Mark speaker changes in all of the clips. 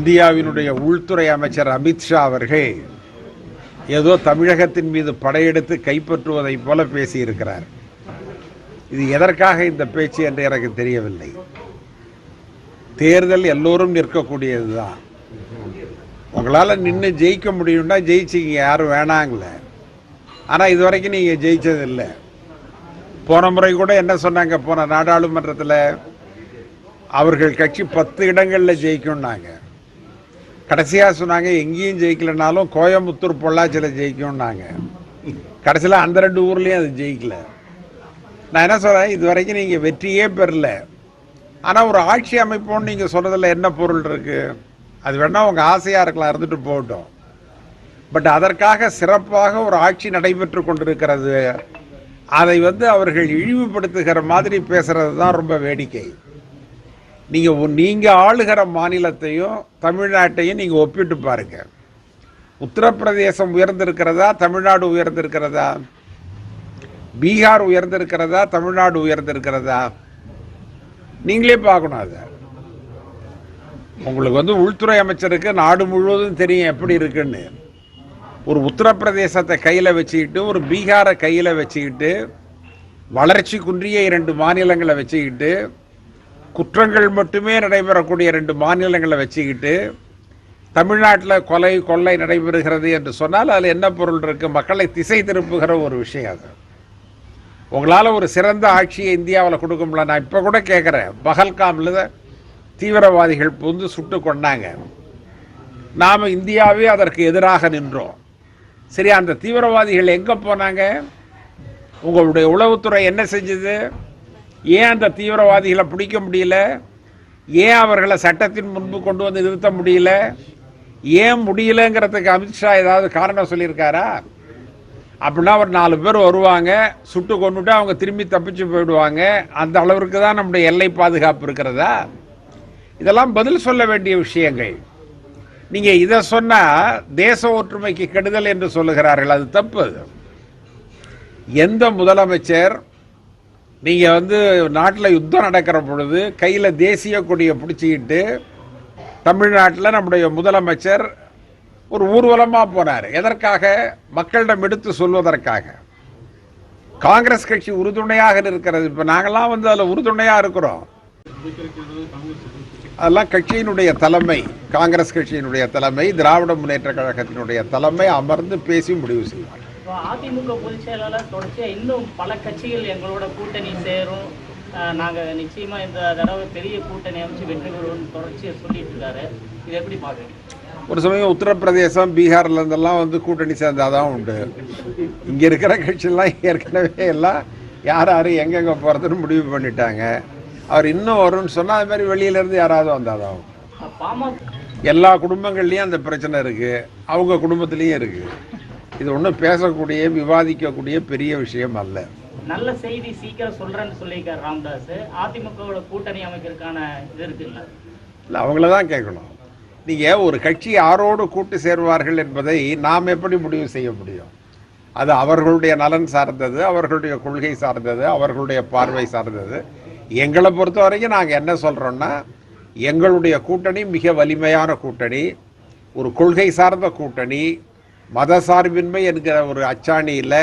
Speaker 1: இந்தியாவினுடைய உள்துறை அமைச்சர் அமித்ஷா அவர்கள் ஏதோ தமிழகத்தின் மீது படையெடுத்து கைப்பற்றுவதைப் போல பேசியிருக்கிறார். இது எதற்காக இந்த பேச்சு என்று எனக்கு தெரியவில்லை. தேர்தல் எல்லோரும் நிற்கக்கூடியது தான் உங்களால் நின்று ஜெயிக்க முடியும்னா ஜெயிச்சிங்க யாரும் வேணாங்கள ஆனால் இது வரைக்கும் நீங்கள் ஜெயித்ததில்லை போன முறை கூட என்ன சொன்னாங்க போன நாடாளுமன்றத்தில் அவர்கள் கட்சி பத்து இடங்களில் ஜெயிக்கும்னாங்க. கடைசியாக சொன்னாங்க எங்கேயும் ஜெயிக்கலைனாலும் கோயம்புத்தூர் பொள்ளாச்சியில் ஜெயிக்கும்னாங்க. கடைசியில் அந்த ரெண்டு ஊர்லேயும் அது ஜெயிக்கல. நான் என்ன சொல்கிறேன் இது வரைக்கும் நீங்கள் வெற்றியே பெறல. ஆனால் ஒரு ஆட்சி அமைப்போன்னு நீங்கள் சொன்னதில் என்ன பொருள் இருக்குது அது வேணால் உங்கள் ஆசையாக இருக்கலாம் இருந்துட்டு போகட்டும். பட் அதற்காக சிறப்பாக ஒரு ஆட்சி நடைபெற்று கொண்டிருக்கிறது. அதை வந்து அவர்கள் இழிவுபடுத்துகிற மாதிரி பேசுகிறது தான் ரொம்ப வேடிக்கை. நீங்கள் நீங்கள் ஆளுகிற மாநிலத்தையும் தமிழ்நாட்டையும் நீங்கள் ஒப்பிட்டு பாருங்கள் உத்தரப்பிரதேசம் உயர்ந்திருக்கிறதா தமிழ்நாடு உயர்ந்திருக்கிறதா? பீகார் உயர்ந்திருக்கிறதா தமிழ்நாடு உயர்ந்திருக்கிறதா? நீங்களே பார்க்கணும் அதை. உங்களுக்கு வந்து உள்துறை அமைச்சருக்கு நாடு முழுவதும் தெரியும் எப்படி இருக்குன்னு. ஒரு உத்தரப்பிரதேசத்தை கையில் வச்சுக்கிட்டு ஒரு பீகாரை கையில் வச்சுக்கிட்டு வளர்ச்சி குன்றிய இரண்டு மாநிலங்களை வச்சுக்கிட்டு குற்றங்கள் மட்டுமே நடைபெறக்கூடிய ரெண்டு மாநிலங்களை வச்சுக்கிட்டு தமிழ்நாட்டில் கொலை கொள்ளை நடைபெறுகிறது என்று சொன்னால் அதில் என்ன பொருள் இருக்குது மக்களை திசை திருப்புகிற ஒரு விஷயம் அது. உங்களால் ஒரு சிறந்த ஆட்சியை இந்தியாவில் கொடுக்க முடியல நான் இப்போ கூட கேட்குறேன் பகல்காமில் தீவிரவாதிகள் புகுந்து சுட்டு கொண்டாங்க நாம் இந்தியாவே அதற்கு எதிராக நின்றோம். சரி அந்த தீவிரவாதிகள் எங்கே போனாங்க? உங்களுடைய உளவுத்துறை என்ன செஞ்சது? ஏன் அந்த தீவிரவாதிகளை பிடிக்க முடியல? ஏன் அவர்களை சட்டத்தின் முன்பு கொண்டு வந்து நிறுத்த முடியல? ஏன் முடியலங்கிறதுக்கு அமித்ஷா ஏதாவது காரணம் சொல்லியிருக்காரா? அப்படின்னா ஒரு நாலு பேர் வருவாங்க சுட்டு கொண்டுட்டு அவங்க திரும்பி தப்பிச்சு போயிடுவாங்க. அந்த அளவிற்கு தான் நம்முடைய எல்லை பாதுகாப்பு இருக்கிறதா? இதெல்லாம் பதில் சொல்ல வேண்டிய விஷயங்கள். நீங்கள் இதை சொன்னால் தேச ஒற்றுமைக்கு கெடுதல் என்று சொல்லுகிறார்கள். அது தப்பு. எந்த முதலமைச்சர் நீங்கள் வந்து நாட்டில் யுத்தம் நடக்கிற பொழுது கையில் தேசிய கொடியை பிடிச்சிக்கிட்டு தமிழ்நாட்டில் நம்முடைய முதலமைச்சர் ஒரு ஊர்வலமாக போனார் எதற்காக? மக்களிடம் எடுத்து சொல்வதற்காக. காங்கிரஸ் கட்சி உறுதுணையாக இருக்கிறது. இப்போ நாங்கெல்லாம் வந்து அதில் உறுதுணையாக இருக்கிறோம். அதெல்லாம் கட்சியினுடைய தலைமை காங்கிரஸ் கட்சியினுடைய தலைமை திராவிட முன்னேற்ற கழகத்தினுடைய தலைமை அமர்ந்து பேசி முடிவு செய்வார்.
Speaker 2: அதிமுக பொதுச் செயலாளர் தொடர்ச்சியா இன்னும் பல கட்சிகள் எங்களோட கூட்டணி சேரும். அஹ், நாங்க நிச்சயமா இந்த தடவை பெரிய கூட்டணி அமைச்சு வெற்றி பெறுவோம்னு தொடர்ச்சியா சொல்லிட்டு இருக்காரு. இது எப்படி பாக்குறீங்க
Speaker 1: ஒரு சமயம் உத்தரப்பிரதேசம் பீகார்ல இருந்தெல்லாம் வந்து கூட்டணி சேர்ந்தாதான் உண்டு. இங்க இருக்கிற கட்சியெல்லாம் ஏற்கனவே எல்லாம் யார் யார் எங்கெங்க போறதுன்னு முடிவு பண்ணிட்டாங்க. அவர் இன்னும் வரும்னு சொன்னா அது மாதிரி வெளியில இருந்து யாராவது வந்தாதான்.
Speaker 2: அஹ், பாமக
Speaker 1: எல்லா குடும்பங்கள்லயும் அந்த பிரச்சனை இருக்கு. அவங்க குடும்பத்திலயும் இருக்கு. இது ஒன்றும் பேசக்கூடிய விவாதிக்கக்கூடிய பெரிய விஷயம் அல்ல.
Speaker 2: நல்ல செய்தி சீக்கிரம் சொல்றேன்னு சொல்லியிருக்காரு ராம்தாஸ். அதிமுகவோட கூட்டணி அமைக்கிறதுக்கான இது இருக்குல்ல
Speaker 1: இல்லை? அவங்கள தான் கேட்கணும். நீங்கள் ஒரு கட்சி யாரோடு கூட்டு சேருவார்கள் என்பதை நாம் எப்படி முடிவு செய்ய முடியும்? அது அவர்களுடைய நலன் சார்ந்தது அவர்களுடைய கொள்கை சார்ந்தது அவர்களுடைய பார்வை சார்ந்தது. எங்களை பொறுத்த வரைக்கும் நாங்கள் என்ன சொல்கிறோன்னா எங்களுடைய கூட்டணி மிக வலிமையான கூட்டணி ஒரு கொள்கை சார்ந்த கூட்டணி மத சார்பின்மை என்கிற ஒரு அச்சாணியில்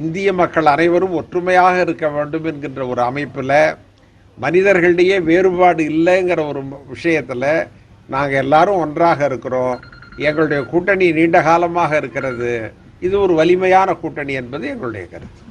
Speaker 1: இந்திய மக்கள் அனைவரும் ஒற்றுமையாக இருக்க வேண்டும் என்கின்ற ஒரு அமைப்பில் மனிதர்களிடையே வேறுபாடு இல்லைங்கிற ஒரு விஷயத்தில் நாங்கள் எல்லாரும் ஒன்றாக இருக்கிறோம். எங்களுடைய கூட்டணி நீண்ட காலமாக இருக்கிறது. இது ஒரு வலிமையான கூட்டணி என்பது எங்களுடைய கருத்து.